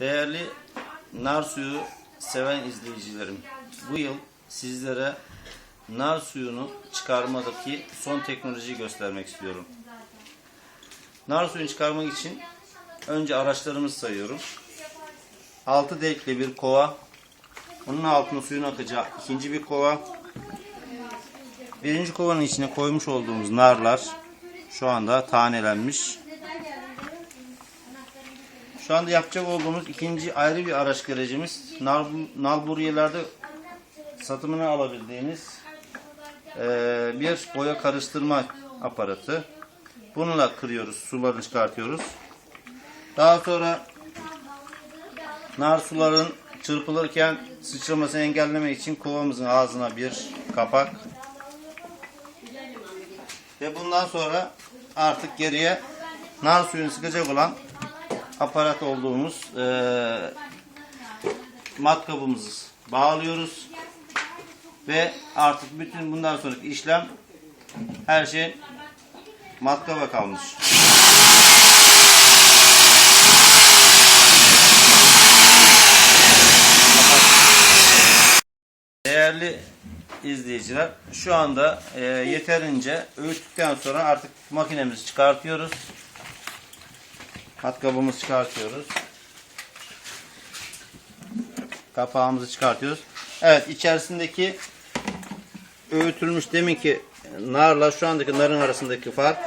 Değerli nar suyu seven izleyicilerim, bu yıl sizlere nar suyunu çıkarmadaki son teknolojiyi göstermek istiyorum. Nar suyunu çıkarmak için önce araçlarımızı sayıyorum. 6 delikli bir kova, bunun altına suyun akacağı ikinci bir kova, birinci kovanın içine koymuş olduğumuz narlar şu anda tanelenmiş. Şu anda yapacak olduğumuz ikinci ayrı bir araç nal, nalburiyelerde satımını alabildiğiniz eee, bir boya karıştırma aparatı. Bununla kırıyoruz, sularını çıkartıyoruz. Daha sonra nar suların çırpılırken sıçramasını engellemek için kovamızın ağzına bir kapak ve bundan sonra artık geriye nar suyunu sıkacak olan aparat olduğumuz eee matkabımızı bağlıyoruz. Ve artık bütün bundan sonraki işlem her şey matkaba kalmış. Değerli izleyiciler şu anda eee, yeterince öğüttükten sonra artık makinemizi çıkartıyoruz. Matkabımızı çıkartıyoruz. Kapağımızı çıkartıyoruz. Evet içerisindeki öğütülmüş deminki narla şu andaki narın arasındaki fark.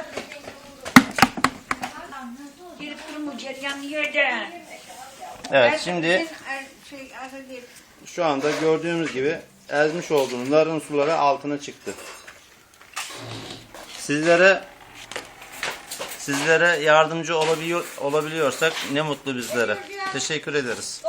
Evet şimdi şu anda gördüğümüz gibi ezmiş olduğumuz narın suları altına çıktı. Sizlere sizlere yardımcı olabiliyor, olabiliyorsak ne mutlu bizlere. Teşekkür ederiz.